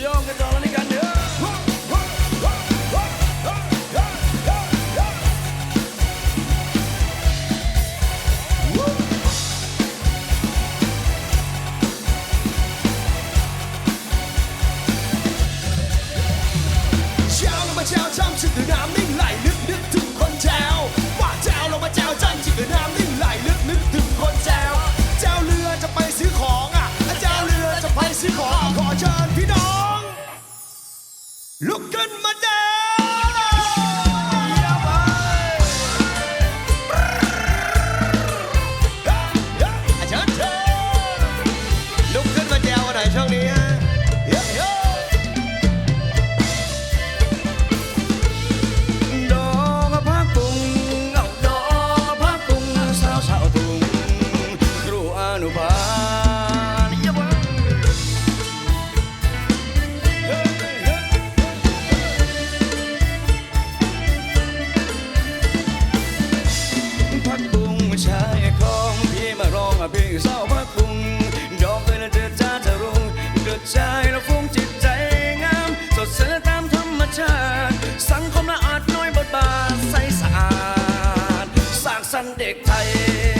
叫什么？叫张志德，难为来。my dad. เศร้าพักบุงดอกเอ้ยและเจอจ้าจะรุงกระจายและฟุ้งจิตใจงาม สดเสตามธรรมชาติ สังคมละอาจน้อยบทบาทใสสะอาดสางสรรเด็กไทย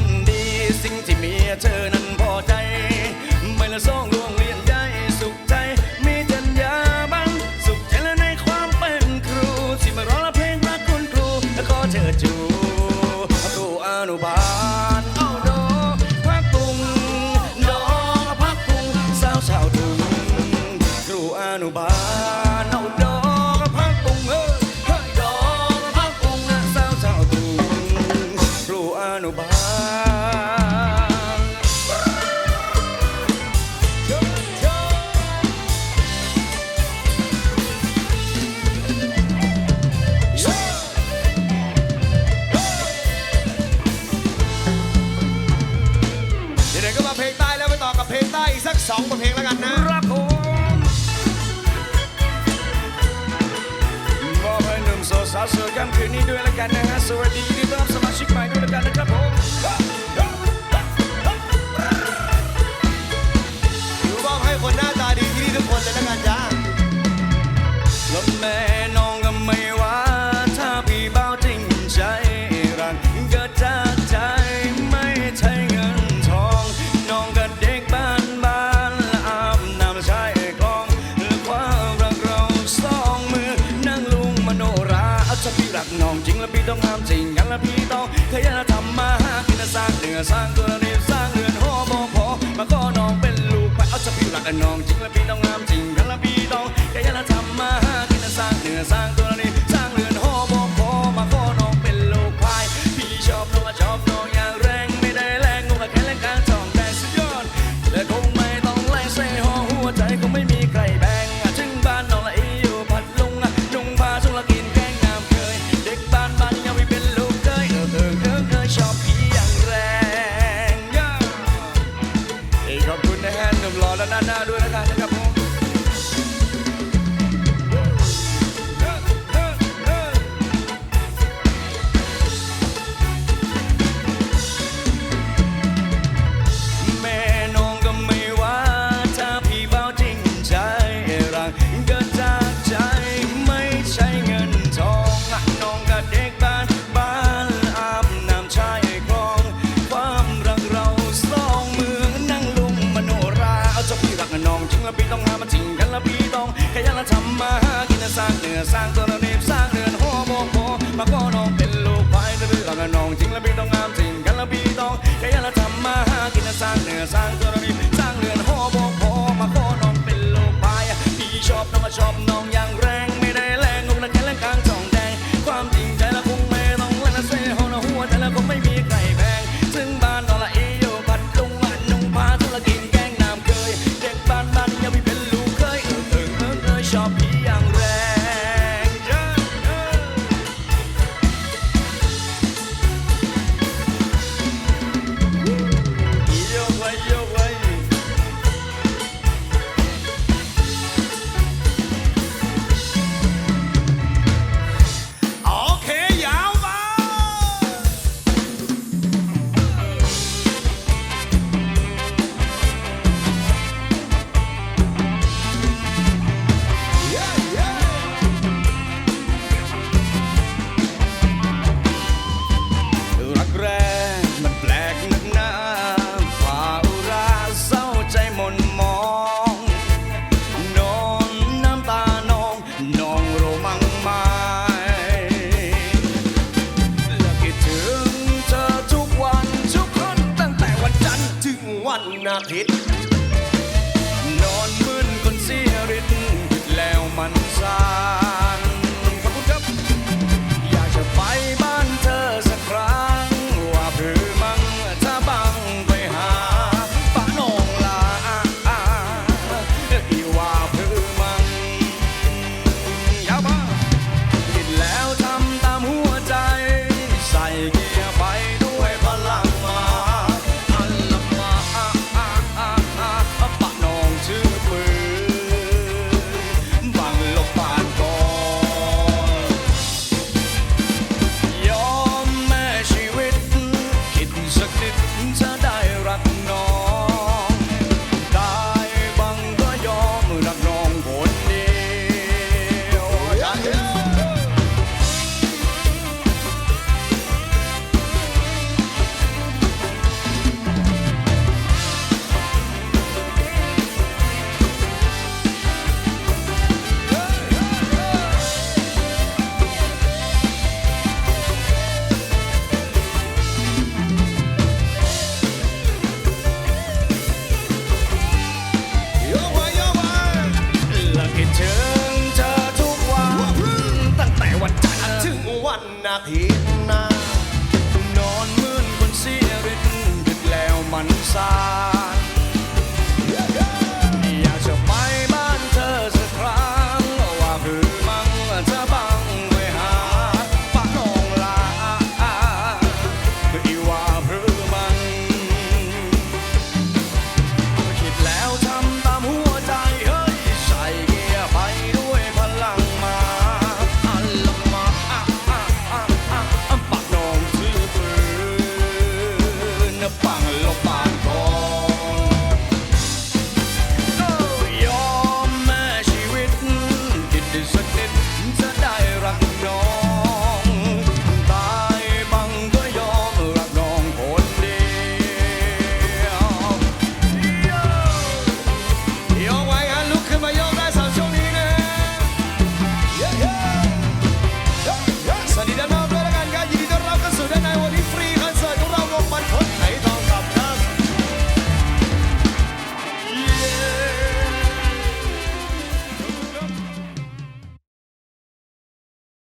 ี่ต้องทำจริงงั้นละพี่ต้องขยันทำมาหากินสร้างเนื้อสร้างตัวนี้ น้องจริงละพี่ต้องหามัจริงกันละพี่ต้องขยันละทำมาหากินละสร้างเนื้อสร้างตัวเราเนบสร้างเดือนหัวโบโหมาก็น้องเป็นลูกพายละพี่องน้องจริงละพี่ต้องงามจริงกันละพี่ต้องขยันละทำมาหากินสร้างเนื้อสร้างตัวเรเนบสร้างเดือนหัวโมโหมาก็น้องเป็นลูกพายพี่ชอบน้องมาชอบน้องอย่าง นากผิด